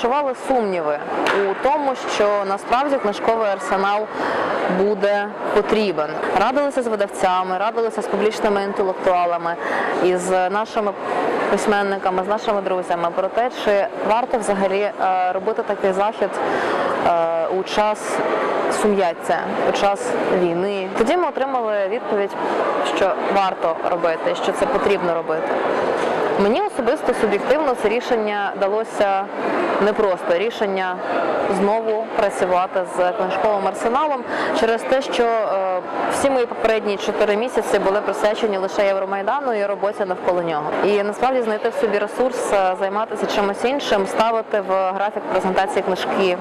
бушували сумніви у тому, що насправді книжковий арсенал буде потрібен. Радилися з видавцями, радилися з публічними інтелектуалами із нашими письменниками, з нашими друзями про те, чи варто взагалі е, робити такий захід е, у час сум'яття, у час війни. Тоді ми отримали відповідь, що варто робити, що це потрібно робити. Мені особисто суб'єктивно це рішення далося непросто. Рішення знову працювати з книжковим арсеналом через те, що е, всі мої попередні чотири місяці були присвячені лише Євромайдану і роботі навколо нього. І насправді знайти в собі ресурс, е, займатися чимось іншим, ставити в графік презентації книжки.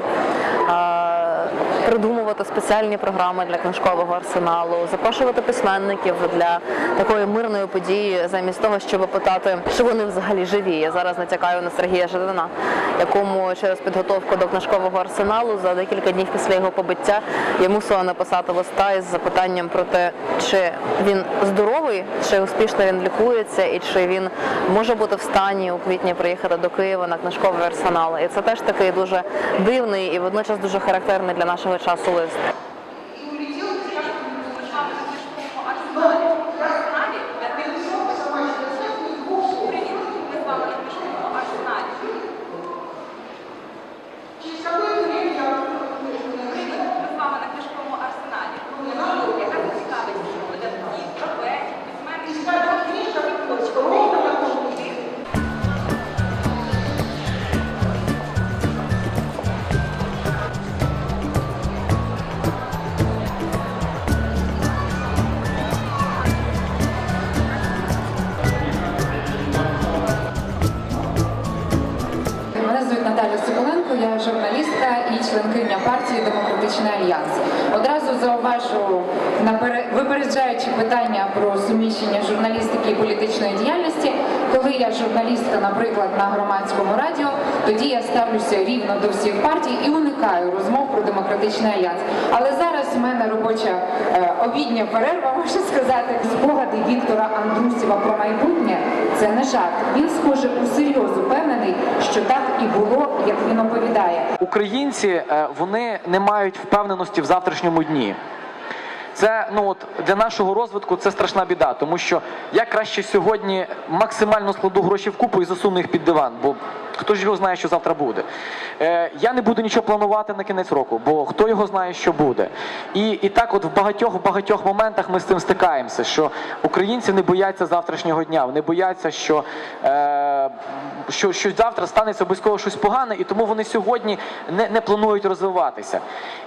Придумувати спеціальні програми для книжкового арсеналу, запрошувати письменників для такої мирної події, замість того, щоб питати, чи вони взагалі живі. Я зараз натякаю на Сергія Жадана, якому через підготовку до книжкового арсеналу за декілька днів після його побиття я мусила написати листа із запитанням про те, чи він здоровий, чи успішно він лікується, і чи він може бути в стані у квітні приїхати до Києва на книжковий арсенал. І це теж такий дуже дивний і водночас дуже характерний для нашого such is. Випереджаючи питання про суміщення журналістики і політичної діяльності, коли я журналістка, наприклад, на громадському радіо, тоді я ставлюся рівно до всіх партій і уникаю розмов про демократичний альянс. Але зараз у мене робоча е, обідня перерва, можна сказати. Спогади Віктора Андрусєва про майбутнє це не жарт. Він схоже у серйоз упевнений, що так і було, як він оповідає. Українці е, вони не мають впевненості в завтрашньому дні. Це ну от для нашого розвитку це страшна біда, тому що я краще сьогодні максимально складу гроші в купу і засуну їх під диван, бо хто ж його знає, що завтра буде. Е, я не буду нічого планувати на кінець року, бо хто його знає, що буде. І, і так, от в багатьох багатьох моментах ми з цим стикаємося, що українці не бояться завтрашнього дня, вони бояться, що, е, що, що завтра станеться обов'язково щось погане, і тому вони сьогодні не, не планують розвиватися.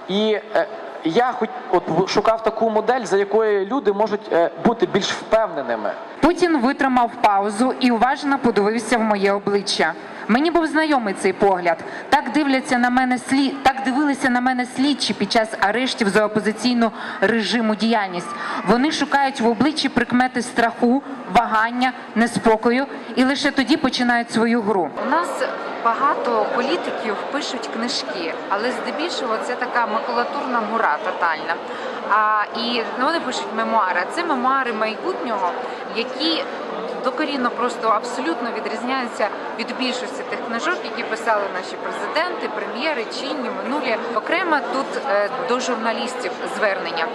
І е, я хоч от шукав таку модель, за якою люди можуть е, бути більш впевненими. Путін витримав паузу і уважно подивився в моє обличчя. Мені був знайомий цей погляд. Так дивляться на мене слі... так дивилися на мене слідчі під час арештів за опозиційну режиму діяльність. Вони шукають в обличчі прикмети страху, вагання, неспокою і лише тоді починають свою гру. У нас багато політиків пишуть книжки, але здебільшого це така макулатурна мура тотальна. А і ну, вони пишуть мемуари. Це мемуари майбутнього, які докорінно просто абсолютно відрізняються від більшості тих книжок, які писали наші президенти, прем'єри, чинні, минулі. Окремо тут е, до журналістів звернення.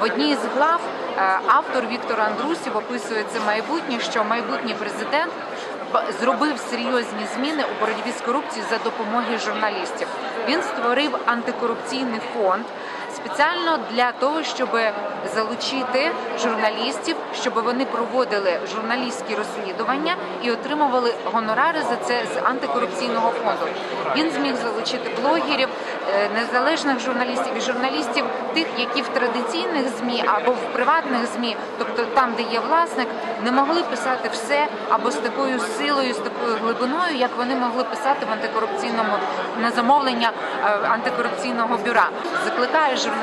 В одній з глав е, автор Віктор Андрусів описує це майбутнє, що майбутній президент зробив серйозні зміни у боротьбі з корупцією за допомоги журналістів. Він створив антикорупційний фонд спеціально для того, щоб залучити журналістів, щоб вони проводили журналістські розслідування і отримували гонорари за це з антикорупційного фонду. Він зміг залучити блогерів, е, незалежних журналістів і журналістів, тих, які в традиційних змі або в приватних змі, тобто там, де є власник, не могли писати все або з такою силою, з такою глибиною, як вони могли писати в антикорупційному на замовлення е, антикорупційного бюра. Закликаю журналістів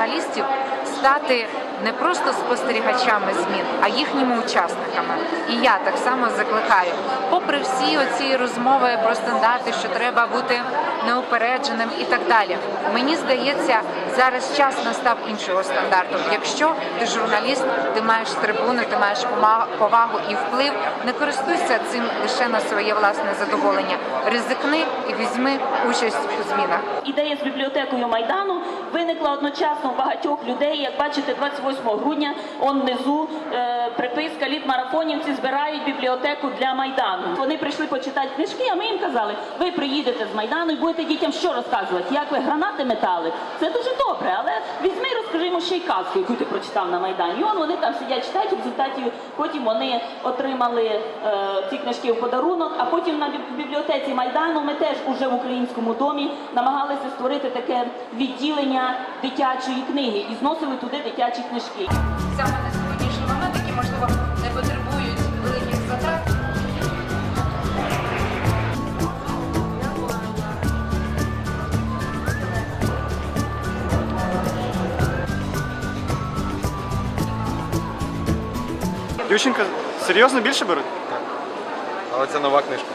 стати не просто спостерігачами змін, а їхніми учасниками. І я так само закликаю, попри всі оці розмови про стандарти, що треба бути неупередженим і так далі. Мені здається, зараз час настав іншого стандарту. Якщо ти журналіст, ти маєш трибуну, ти маєш повагу і вплив. Не користуйся цим лише на своє власне задоволення. Ризикни і візьми участь у змінах. Ідея з бібліотекою Майдану виникла одночасно у багатьох людей. Як бачите, 28 грудня он внизу е, приписка літмарафонівці збирають бібліотеку для Майдану. Вони прийшли почитати книжки, а ми їм казали, ви приїдете з Майдану і будете дітям що розказувати, як ви гранати метали. Це дуже добре, але візьми і розкажи ще й казку, яку ти прочитав на Майдані. І он вони там сидять, читають, в результаті потім вони отримали е, ці книжки в подарунок, а потім на бібліотеці Майдану ми теж уже в українському домі намагалися створити таке відділення дитячої книги і зносили туди дитячі книжки. Саме на сьогоднішній момент, які можливо не потребують великих затрат. Ющенка серйозно більше беруть? Але це нова книжка.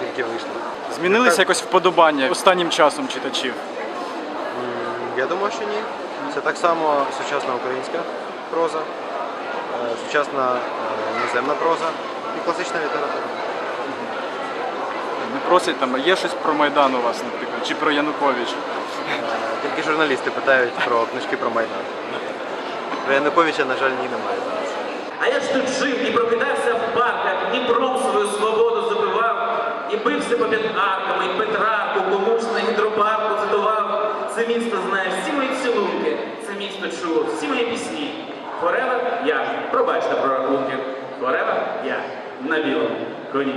Тільки вийшла. Змінилися якось вподобання останнім часом читачів. Я думаю, що ні. Це так само сучасна українська проза, е, сучасна е, іноземна проза і класична література. Не просять там, а є щось про Майдан у вас, наприклад, чи про Януковича. Е, Тільки журналісти питають про книжки про Майдан. Про Януковича, на жаль, ні, немає зараз. А я ж тут жив і прокидався в парках, Дніпром свою свободу забивав, і бився попід арками, і Петрарку, комусь на гідропарку цитував. Це місто знає всі мої цілунки, це місто чуло всі мої пісні. Forever я, пробачте прорахунки, Forever я на білому коні.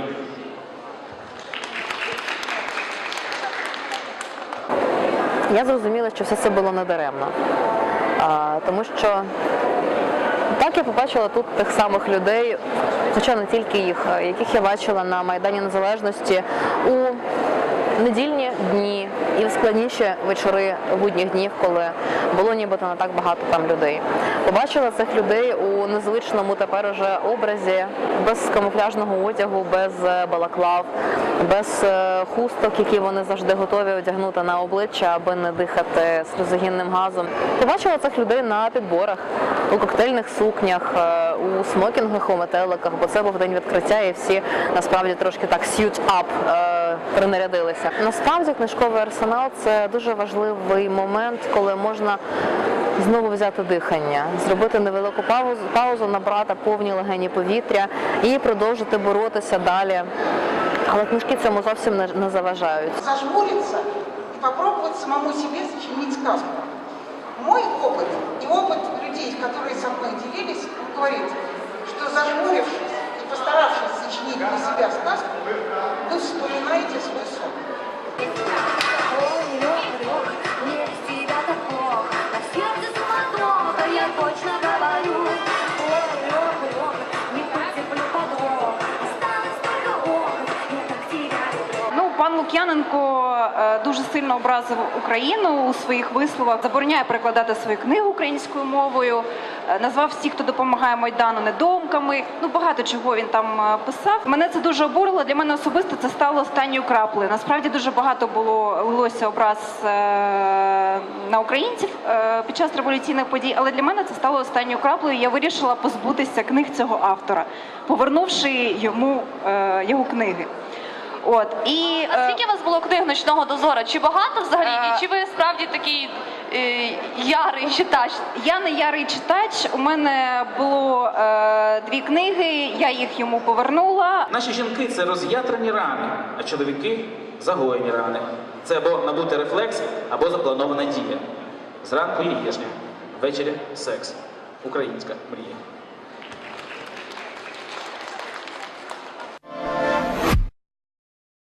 Я зрозуміла, що все це було недаремно. А, тому що так я побачила тут тих самих людей, хоча не тільки їх, яких я бачила на Майдані Незалежності у недільні дні і в складніші вечори будніх днів, коли було нібито не так багато там людей. Побачила цих людей у незвичному тепер уже образі, без камуфляжного одягу, без е, балаклав, без е, хусток, які вони завжди готові одягнути на обличчя, аби не дихати сльозогінним газом. Побачила цих людей на підборах, у коктейльних сукнях, е, у смокінгах, у метеликах, бо це був день відкриття, і всі насправді трошки так up е, принарядилися. Насправді книжковий арсенал це дуже важливий момент, коли можна знову взяти дихання, зробити невелику паузу, паузу, набрати повні легені повітря і продовжити боротися далі. Але книжки цьому зовсім не, не заважають. зажмуриться и попробовать самому себе сочинить сказку. Мой опыт и опыт людей, которые со мной делились, говорит, что зажмурившись и постаравшись сочинить для себя сказку, вы вспоминаете свой сон. Ой, Лёх, Лёх, мне без тебя так плохо, на сердце суматоха, я точно говорю. Ой, Лёх, Лёх, не потерплю подвох, осталось только охоть, я так тебя люблю. Ну, пан Лук'яненко е, дуже сильно образив Україну у своїх висловах, забороняє перекладати свої книги українською мовою, е, назвав всіх, хто допомагає Майдану, недомками. Ну, багато чого він там е, писав. Мене це дуже обурило. Для мене особисто це стало останньою краплею. Насправді дуже багато було лилося образ е, на українців е, під час революційних подій, але для мене це стало останньою краплею. Я вирішила позбутися книг цього автора, повернувши йому його книги. От і А скільки у вас було книг ночного дозора? Чи багато взагалі? Е, чи ви справді такий ярий читач? Я не ярий читач. У мене було е, дві книги, я їх йому повернула. Наші жінки це роз'ятрені рани, а чоловіки загоєні рани. Це або набути рефлекс, або запланована дія. Зранку їжня, ввечері секс. Українська мрія.